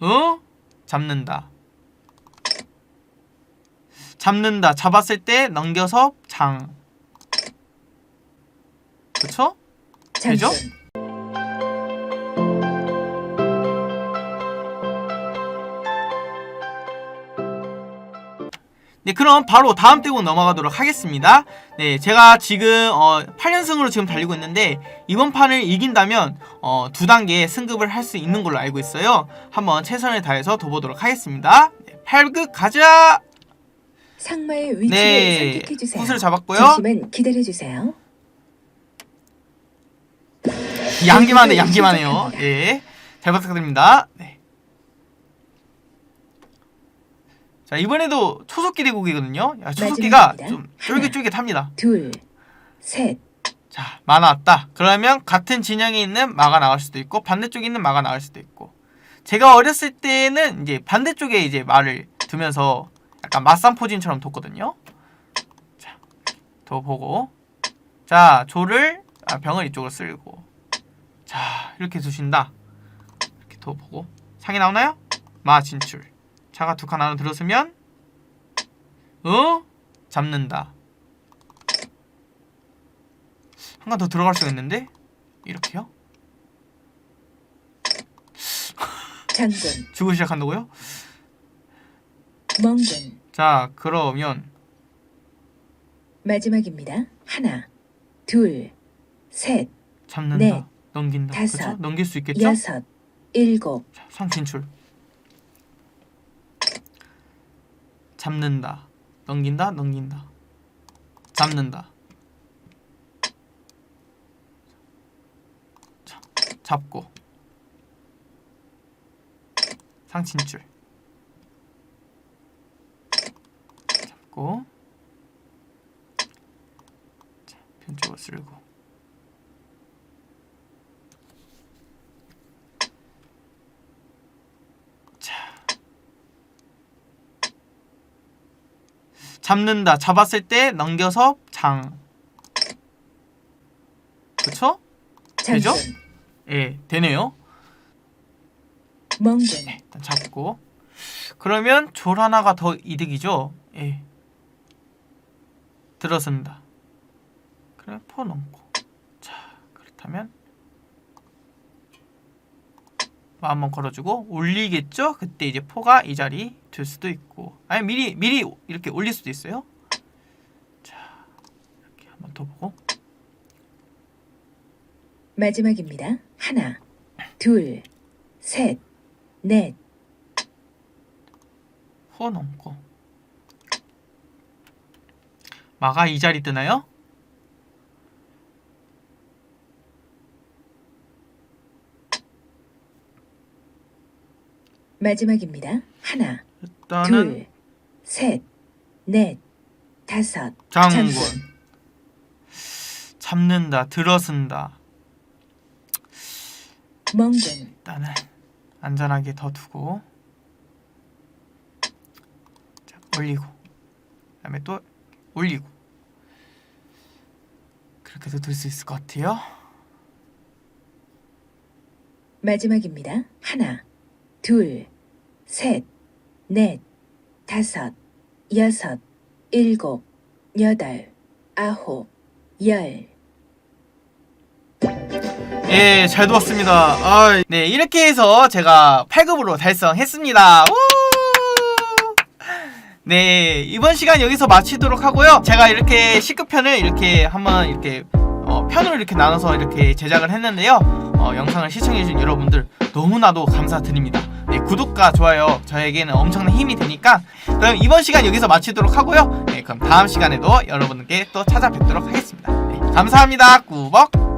어? 잡는다. 잡는다. 잡았을 때 넘겨서 장. 그쵸? 되죠? 네, 그럼 바로 다음 대국 넘어가도록 하겠습니다. 네, 제가 지금 어, 8연승으로 지금 달리고 있는데 이번 판을 이긴다면 어, 두 단계 승급을 할 수 있는 걸로 알고 있어요. 한번 최선을 다해서 둬보도록 하겠습니다. 네, 8급 가자! 상마의 위치를 네, 선택해 주세요. 호수를 잡았고요. 잠시만 기다려 주세요. 양기만 해, 양기만 해요. 예. 잘 부탁드립니다. 네. 자, 이번에도 초속기 대국이거든요. 야, 초속기가 마지막입니다. 좀 쫄깃쫄깃합니다. 둘, 셋, 자, 마 나 왔다. 그러면 같은 진영에 있는 마가 나올 수도 있고 반대쪽에 있는 마가 나올 수도 있고. 제가 어렸을 때는 이제 반대쪽에 이제 마를 두면서 약간 맞삼포진처럼 뒀거든요. 자, 더 보고. 자, 조를 아, 병을 이쪽으로 쓸고. 자, 이렇게 두신다. 이렇게 더 보고. 상이 나오나요? 마 진출. 차가 두 칸 안으로 들어서면 어? 잡는다. 한 칸 더 들어갈 수가 있는데 이렇게요? 장군, 주고 시작한다고요? 멍군. 자 그러면 마지막입니다. 하나, 둘, 셋, 잡는다 네. 넘긴다 다섯, 그쵸? 넘길 수 있겠죠? 여섯, 일곱, 자, 상 진출 잡는다. 넘긴다? 넘긴다. 잡는다. 자, 잡고. 상 진출 잡고. 자, 편쪽을 쓸고 자 잡는다. 잡았을 때 넘겨서 장. 그쵸? 되죠? 예 되네요. 멍군. 일단 잡고. 그러면 졸 하나가 더 이득이죠? 예. 들어선다. 그래 포 넘고. 자 그렇다면 마 한번 걸어주고 올리겠죠? 그때 이제 포가 이 자리 들 수도 있고. 아니 미리 미리 이렇게 올릴 수도 있어요. 자 이렇게 한번 더 보고. 마지막입니다. 하나, 둘, 셋, 넷, 포 넘고. 마가 이 자리 뜨나요? 마지막입니다. 하나, 일단은 둘, 셋, 넷, 다섯, 장군. 잡는다 들어선다 멍군. 일단은 안전하게 더 두고 자, 올리고 그다음에 또 올리고 그렇게도 들수 있을 것 같아요 마지막입니다. 하나, 둘, 셋, 넷, 다섯, 여섯, 일곱, 여덟, 아홉, 열. 예, 잘 두었습니다. 아, 네, 이렇게 해서 제가 8급으로 달성했습니다. 우! 네, 이번 시간 여기서 마치도록 하고요. 제가 이렇게 C급편을 이렇게 한번 이렇게 어, 편으로 이렇게 나눠서 이렇게 제작을 했는데요. 어, 영상을 시청해주신 여러분들 너무나도 감사드립니다. 네, 구독과 좋아요 저에게는 엄청난 힘이 되니까 그럼 이번 시간 여기서 마치도록 하고요. 네, 그럼 다음 시간에도 여러분께 또 찾아뵙도록 하겠습니다. 네, 감사합니다. 꾸벅!